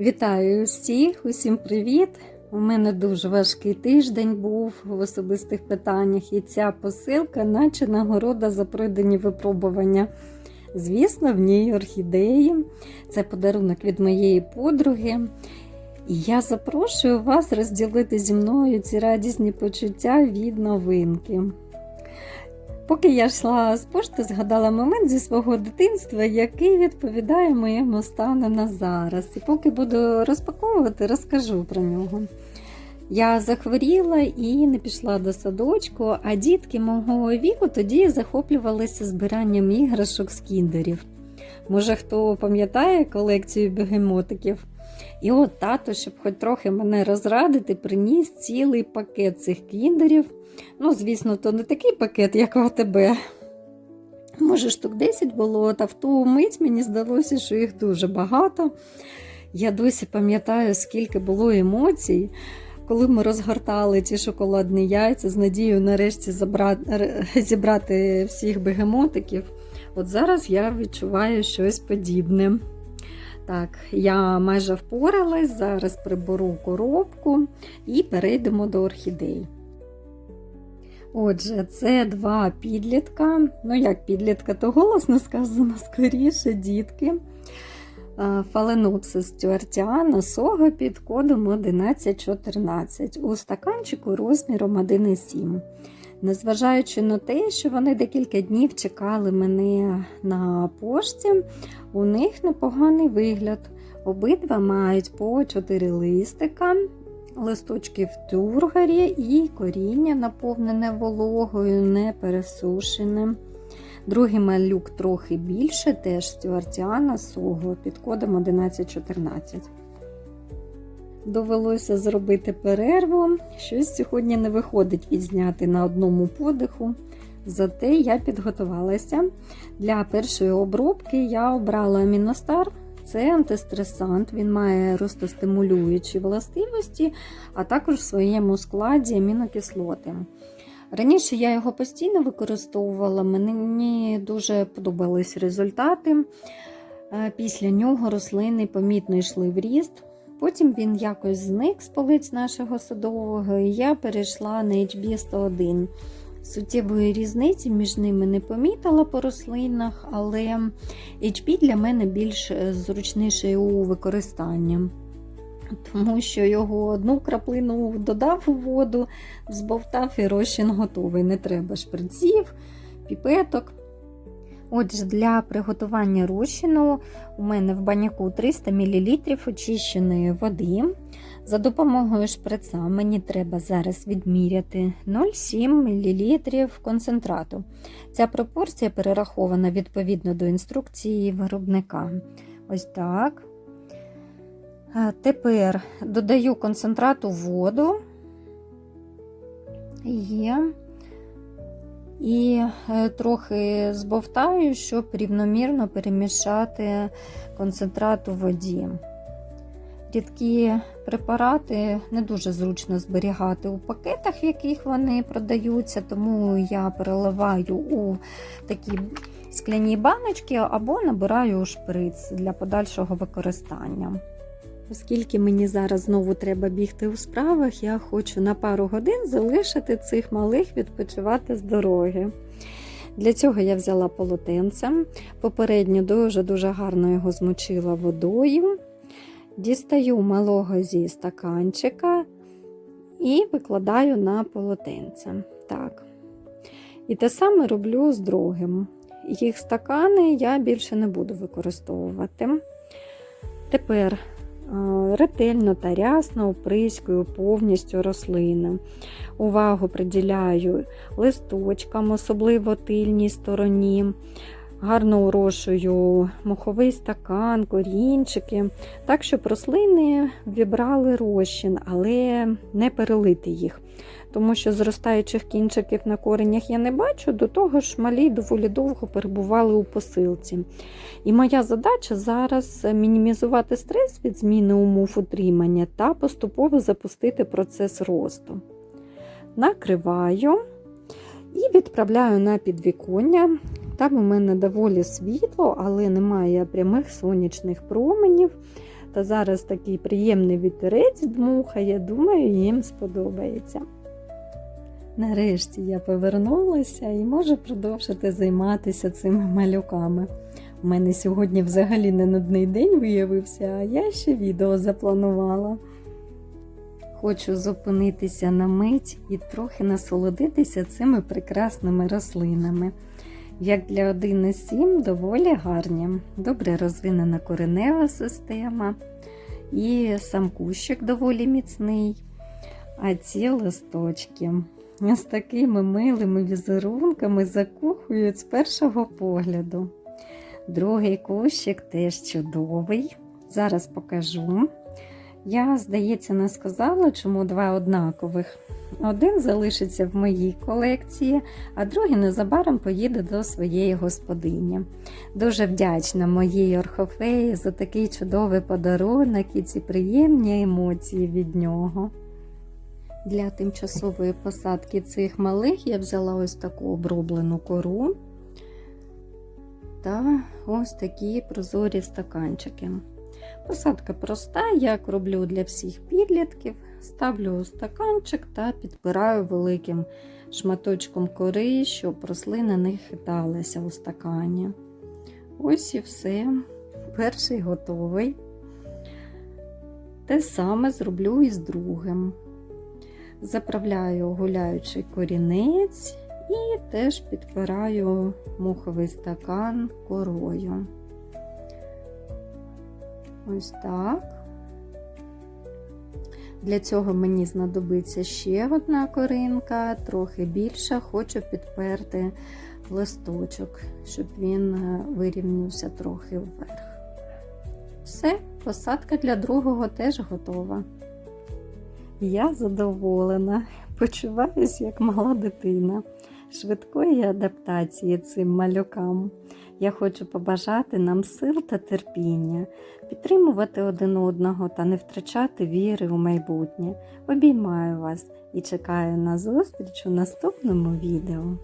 Вітаю всіх, усім привіт! У мене дуже важкий тиждень був в особистих питаннях, і ця посилка, наче нагорода за пройдені випробування. Звісно, в ній орхідеї. Це подарунок від моєї подруги. І я запрошую вас розділити зі мною ці радісні почуття від новинки. Поки я йшла з пошти, згадала момент зі свого дитинства, який відповідає моєму стану на зараз. І поки буду розпаковувати, розкажу про нього. Я захворіла і не пішла до садочку, а дітки мого віку тоді захоплювалися збиранням іграшок з кіндерів. Може, хто пам'ятає колекцію бегемотиків? І от тато, щоб хоч трохи мене розрадити, приніс цілий пакет цих кіндерів. Ну, звісно, то не такий пакет, як у АТБ. Може, штук 10 було, та в ту мить мені здалося, що їх дуже багато. Я досі пам'ятаю, скільки було емоцій, коли ми розгортали ті шоколадні яйця з надією нарешті забрати, зібрати всіх бегемотиків. От зараз я відчуваю щось подібне. Так, я майже впоралась, зараз приберу коробку і перейдемо до орхідей. Отже, це два підлітка. Ну, як підлітка, то голосно сказано, скоріше, дітки. Фаленопсис стюартіана сого під кодом 1114 у стаканчику розміром 1,7. Незважаючи на те, що вони декілька днів чекали мене на пошті, у них непоганий вигляд. Обидва мають по 4 листика, листочки в тюргарі і коріння наповнене вологою, не пересушене. Другий малюк трохи більше, теж стюартіана сого під кодом 1114. Довелося зробити перерву. Щось сьогодні не виходить відзняти на одному подиху. Зате я підготувалася. Для першої обробки я обрала Аміностар. Це антистресант, він має ростостимулюючі властивості, а також в своєму складі амінокислоти. Раніше я його постійно використовувала, мені дуже подобались результати. Після нього рослини помітно йшли в ріст. Потім він якось зник з полиць нашого садового, і я перейшла на HB101. Суттєвої різниці між ними не помітила по рослинах, але HB для мене більш зручніший у використанні. Тому що його одну краплину додав у воду, збовтав і розчин готовий. Не треба шприців, піпеток. Отже, для приготування розчину у мене в баняку 300 мл очищеної води. За допомогою шприца мені треба зараз відміряти 0,7 мл концентрату. Ця пропорція перерахована відповідно до інструкції виробника. Ось так. Тепер додаю концентрату воду. Є. І е, трохи збовтаю, щоб рівномірно перемішати концентрат у воді. Рідкі препарати не дуже зручно зберігати у пакетах, в яких вони продаються, тому я переливаю у такі скляні баночки або набираю у шприц для подальшого використання. Оскільки мені зараз знову треба бігти у справах, я хочу на пару годин залишити цих малих відпочивати з дороги. Для цього я взяла полотенце, попередньо дуже-дуже гарно його змочила водою, дістаю малого зі стаканчика і викладаю на полотенце. Так. І те саме роблю з другим. Їх стакани я більше не буду використовувати. Тепер ретельно та рясно оприскую повністю рослини. Увагу приділяю листочкам, особливо тильній стороні. Гарно урошую моховий стакан, корінчики, так, щоб рослини вібрали розчин, але не перелити їх. Тому що зростаючих кінчиків на коренях я не бачу, до того ж малі доволі довго перебували у посилці. І моя задача зараз мінімізувати стрес від зміни умов утримання та поступово запустити процес росту. Накриваю і відправляю на підвіконня. Там у мене доволі світло, але немає прямих сонячних променів. Та зараз такий приємний вітерець дмухає, думаю, їм сподобається. Нарешті я повернулася і можу продовжити займатися цими малюками. У мене сьогодні взагалі не нудний день виявився, а я ще відео запланувала. Хочу зупинитися на мить і трохи насолодитися цими прекрасними рослинами. Як для 1,7 доволі гарні, добре розвинена коренева система, і сам кущик доволі міцний, а ці листочки з такими милими візерунками закухують з першого погляду. Другий кущик теж чудовий. Зараз покажу. Я, здається, не сказала, чому два однакових. Один залишиться в моїй колекції, а другий незабаром поїде до своєї господині. Дуже вдячна моїй орхофеї за такий чудовий подарунок і ці приємні емоції від нього. Для тимчасової посадки цих малих я взяла ось таку оброблену кору та ось такі прозорі стаканчики. Посадка проста, як роблю для всіх підлітків. Ставлю у стаканчик та підпираю великим шматочком кори, щоб рослина не хиталася у стакані. Ось і все. Перший готовий. Те саме зроблю і з другим. Заправляю гуляючий корінець і теж підпираю муховий стакан корою. Ось так. Для цього мені знадобиться ще одна коринка, трохи більша, хочу підперти листочок, щоб він е, вирівнявся трохи вверх. Все, посадка для другого теж готова. Я задоволена, почуваюся як мала дитина, швидкої адаптації цим малюкам. Я хочу побажати нам сил та терпіння, підтримувати один одного та не втрачати віри у майбутнє. Обіймаю вас і чекаю на зустріч у наступному відео.